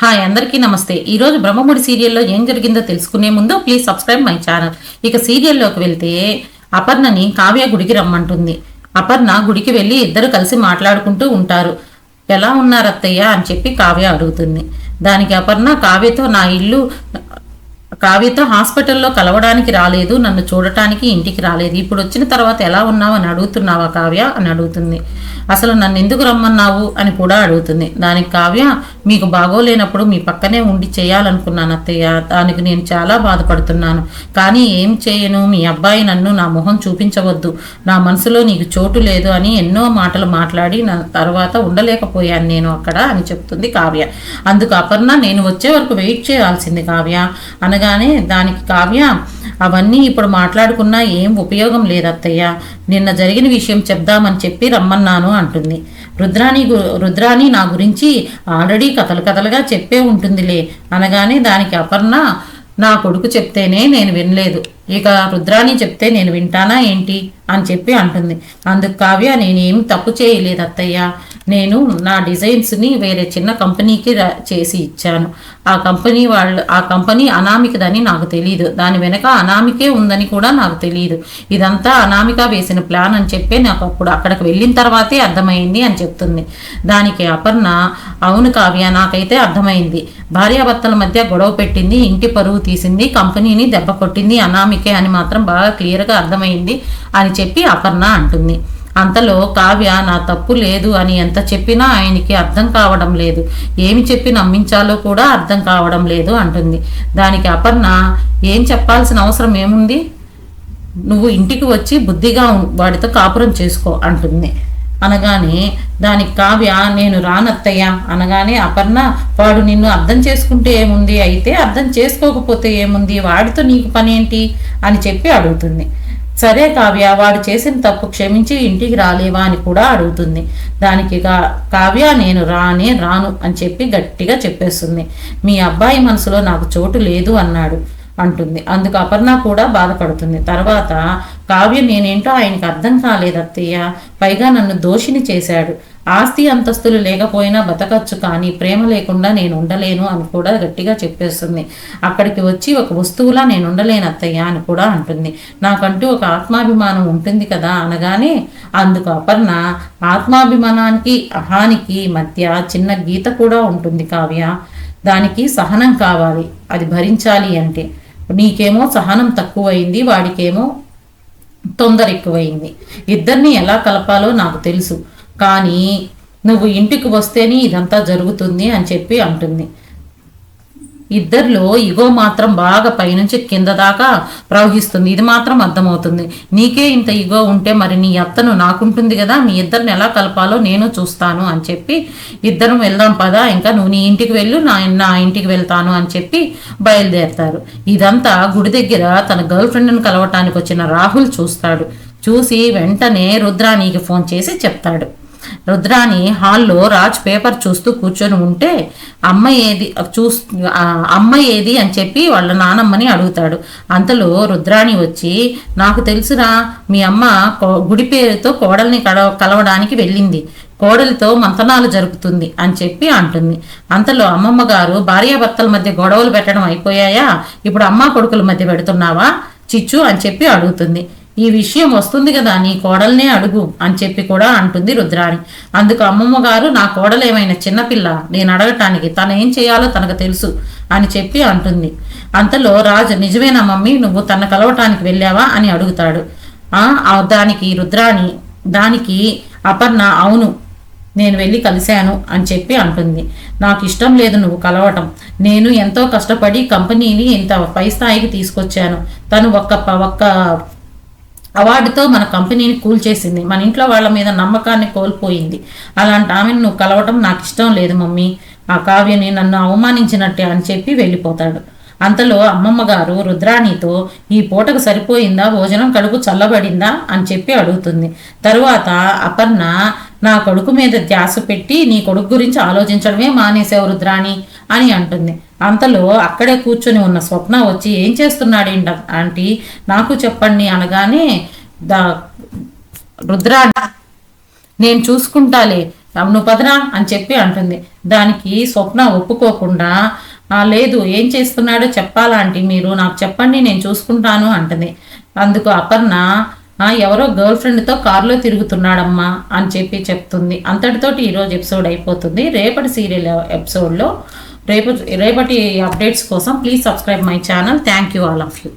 Hi అందరికీ నమస్తే. ఈ రోజు బ్రహ్మముడి సీరియల్లో ఏం జరిగిందో తెలుసుకునే ముందు ప్లీజ్ సబ్స్క్రైబ్ మై ఛానల్ ఇక సీరియల్లోకి వెళ్తే అపర్ణని కావ్య గుడికి రమ్మంటుంది. అపర్ణ గుడికి వెళ్ళి ఇద్దరు కలిసి మాట్లాడుకుంటూ ఉంటారు. ఎలా ఉన్నారు అత్తయ్య అని చెప్పి కావ్య అడుగుతుంది. దానికి అపర్ణ కావ్యతో నా ఇల్లు కావ్యతో హాస్పిటల్లో కలవడానికి రాలేదు నన్ను చూడటానికి ఇంటికి రాలేదు. ఇప్పుడు వచ్చిన తర్వాత ఎలా ఉన్నావు అని అడుగుతున్నావా కావ్య? అని అడుగుతుంది. అసలు నన్ను ఎందుకు రమ్మన్నావు అని కూడా అడుగుతుంది. దానికి కావ్య మీకు బాగోలేనప్పుడు మీ పక్కనే ఉండి చేయాలనుకున్నాను అత్తయ్య. దానికి నేను చాలా బాధపడుతున్నాను. కానీ ఏం చేయను? మీ అబ్బాయి నన్ను నా మొహం చూపించవద్దు. నా మనసులో నీకు చోటు లేదు అని ఎన్నో మాటలు మాట్లాడి నా తర్వాత ఉండలేకపోయాను నేను అక్కడ అని చెప్తుంది కావ్య. అందుకు అపర్ణ నేను వచ్చే వరకు వెయిట్ చేయాల్సింది కావ్య. అనగానే దానికి కావ్య అవన్నీ ఇప్పుడు మాట్లాడుకున్నా ఏం ఉపయోగం లేదు అత్తయ్య నిన్న జరిగిన విషయం చెప్దామని చెప్పి రమ్మన్నాను అంటుంది. రుద్రాణి గు- రుద్రాణి నా గురించి ఆల్రెడీ కథలు కథలుగా చెప్పే ఉంటుందిలే అనగానే దానికి అపర్ణ నా కొడుకు చెప్తేనే నేను వినలేదు. ఇక రుద్రాణి చెప్తే నేను వింటానా ఏంటి? అని చెప్పి అంటుంది. అందుకు కావ్య నేనేమి తప్పు చేయలేదు అత్తయ్య నేను నా డిజైన్స్ని వేరే చిన్న కంపెనీకి చేసి ఇచ్చాను. ఆ కంపెనీ వాళ్ళు ఆ కంపెనీ అనామికదని నాకు తెలియదు దాని వెనక అనామికే ఉందని కూడా నాకు తెలియదు ఇదంతా అనామిక వేసిన ప్లాన్ అని చెప్పి నాకు అప్పుడు అక్కడికి వెళ్ళిన తర్వాతే అర్థమైంది అని చెప్తుంది. దానికి అపర్ణ అవును కావ్య నాకైతే అర్థమైంది. భార్యాభర్తల మధ్య గొడవ పెట్టింది ఇంటి పరువు తీసింది కంపెనీని దెబ్బ కొట్టింది అనామికే అని మాత్రం బాగా క్లియర్గా అర్థమైంది అని చెప్పి అపర్ణ అంటుంది. అంతలో కావ్య నా తప్పు లేదు అని ఎంత చెప్పినా ఆయనకి అర్థం కావడం లేదు. ఏమి చెప్పి నమ్మించాలో కూడా అర్థం కావడం లేదు అంటుంది. దానికి అపర్ణ ఏం చెప్పాల్సిన అవసరం ఏముంది? నువ్వు ఇంటికి వచ్చి బుద్ధిగా వాడితో కాపురం చేసుకో అంటుంది. అనగానే దానికి కావ్య నేను రానత్తయ్య అనగానే అపర్ణ వాడు నిన్ను అర్థం చేసుకుంటే ఏముంది? అయితే అర్థం చేసుకోకపోతే ఏముంది? వాడితో నీకు పని ఏంటి అని చెప్పి అడుగుతుంది. సరే కావ్య వాడు చేసిన తప్పు క్షమించి ఇంటికి రాలేవా అని కూడా అడుగుతుంది. దానికి కావ్య నేను రానే రాను అని చెప్పి గట్టిగా చెప్పేస్తుంది. మీ అబ్బాయి మనసులో నాకు చోటు లేదు అన్నాడు అంటుంది. అందుకు అపర్ణ కూడా బాధపడుతుంది. తర్వాత కావ్య నేనేంటో ఆయనకి అర్థం కాలేదు అత్తయ్య. పైగా నన్ను దోషిని చేశాడు. ఆస్తి అంతస్తులు లేకపోయినా బతకచ్చు కానీ ప్రేమ లేకుండా నేను ఉండలేను అని కూడా గట్టిగా చెప్పేస్తుంది. అక్కడికి వచ్చి ఒక వస్తువులా నేను ఉండలేను అత్తయ్య అని కూడా అంటుంది. నాకంటూ ఒక ఆత్మాభిమానం ఉంటుంది కదా అనగానే అందుకు అపర్ణ ఆత్మాభిమానానికి అహానికి మధ్య చిన్న గీత కూడా ఉంటుంది కావ్య. దానికి సహనం కావాలి అది భరించాలి అంటే. నీకేమో సహనం తక్కువైంది వాడికేమో తొందర ఎక్కువైంది ఇద్దరిని ఎలా కలపాలో నాకు తెలుసు. కానీ నువ్వు ఇంటికి వస్తేనే ఇదంతా జరుగుతుంది అని చెప్పి అంటుంది. ఇద్దరిలో ఇగో మాత్రం బాగా పైనుంచి కింద దాకా ప్రవహిస్తుంది. ఇది మాత్రం అర్థమవుతుంది. నీకే ఇంత ఇగో ఉంటే మరి నీ అత్తను నాకుంటుంది కదా మీ ఇద్దరిని ఎలా కలపాలో నేను చూస్తాను అని చెప్పి ఇద్దరం వెళ్దాం పదా ఇంకా నువ్వు నీ ఇంటికి వెళ్ళు నా నా ఇంటికి వెళ్తాను అని చెప్పి బయలుదేరతారు. ఇదంతా గుడి దగ్గర తన గర్ల్ ఫ్రెండ్ని కలవటానికి వచ్చిన రాహుల్ చూస్తాడు. చూసి వెంటనే రుద్రానికి ఫోన్ చేసి చెప్తాడు. రుద్రాని హాల్లో రాజ్ పేపర్ చూస్తూ కూర్చొని ఉంటే అమ్మ ఏది చూస్ అమ్మ ఏది అని చెప్పి వాళ్ళ నానమ్మని అడుగుతాడు. అంతలో రుద్రాణి వచ్చి నాకు తెలుసురా మీ అమ్మ కో- గుడి పేరుతో కోడల్ని కలవ కలవడానికి వెళ్ళింది. కోడలితో మంతనాలు జరుపుతుంది అని చెప్పి అంటుంది. అంతలో అమ్మమ్మ గారు భార్యాభర్తల మధ్య గొడవలు పెట్టడం అయిపోయాయా? ఇప్పుడు అమ్మ కొడుకుల మధ్య పెడుతున్నావా? చిచ్చు అని చెప్పి అడుగుతుంది. ఈ విషయం వస్తుంది కదా నీ కోడల్నే అడుగు అని చెప్పి కూడా అంటుంది రుద్రాణి. అందుకు అమ్మమ్మ గారు నా కోడలేమైనా చిన్నపిల్ల నేను అడగటానికి తను ఏం చేయాలో తనకు తెలుసు అని చెప్పి అంటుంది. అంతలో రాజు నిజమేనా మమ్మీ నువ్వు తన కలవటానికి వెళ్ళావా అని అడుగుతాడు. ఆ దానికి రుద్రాణి దానికి అపర్ణ అవును నేను వెళ్ళి కలిశాను అని చెప్పి అంటుంది. నాకు ఇష్టం లేదు నువ్వు కలవటం. నేను ఎంతో కష్టపడి కంపెనీని ఇంత పై స్థాయికి తీసుకొచ్చాను. తను ఒక్క ప- ఒక్క అవార్డుతో మన కంపెనీని కూల్చేసింది మన ఇంట్లో వాళ్ళ మీద నమ్మకాన్ని కోల్పోయింది. అలాంటి ఆమెను నువ్వు కలవటం నాకు ఇష్టం లేదు మమ్మీ. ఆ కావ్యని నన్ను అవమానించినట్టే అని చెప్పి వెళ్ళిపోతాడు. అంతలో అమ్మమ్మ గారు రుద్రాణితో ఈ పూటకు సరిపోయిందా? భోజనం కడుపు చల్లబడిందా? అని చెప్పి అడుగుతుంది. తరువాత అపర్ణ నా కొడుకు మీద ధ్యాస పెట్టి నీ కొడుకు గురించి ఆలోచించడమే మానేసావు రుద్రాణి అని అంటుంది. అంతలో అక్కడే కూర్చొని ఉన్న స్వప్న వచ్చి ఏం చేస్తున్నాడేంట ఆంటీ నాకు చెప్పండి అనగానే దా రుద్రాణి నేను చూసుకుంటాలే నువ్వు పదరా అని చెప్పి అంటుంది. దానికి స్వప్న ఒప్పుకోకుండా లేదు ఏం చేస్తున్నాడో చెప్పాలా ఆంటీ మీరు నాకు చెప్పండి నేను చూసుకుంటాను అంటుంది. అందుకు అపర్ణ ఎవరో గర్ల్ ఫ్రెండ్తో కారులో తిరుగుతున్నాడమ్మా అని చెప్పి చెప్తుంది. అంతటితోటి ఈరోజు ఎపిసోడ్ అయిపోతుంది. రేపటి సీరియల్ ఎపిసోడ్లో రేపు రేపటి అప్డేట్స్ కోసం please subscribe my channel. Thank you all of you.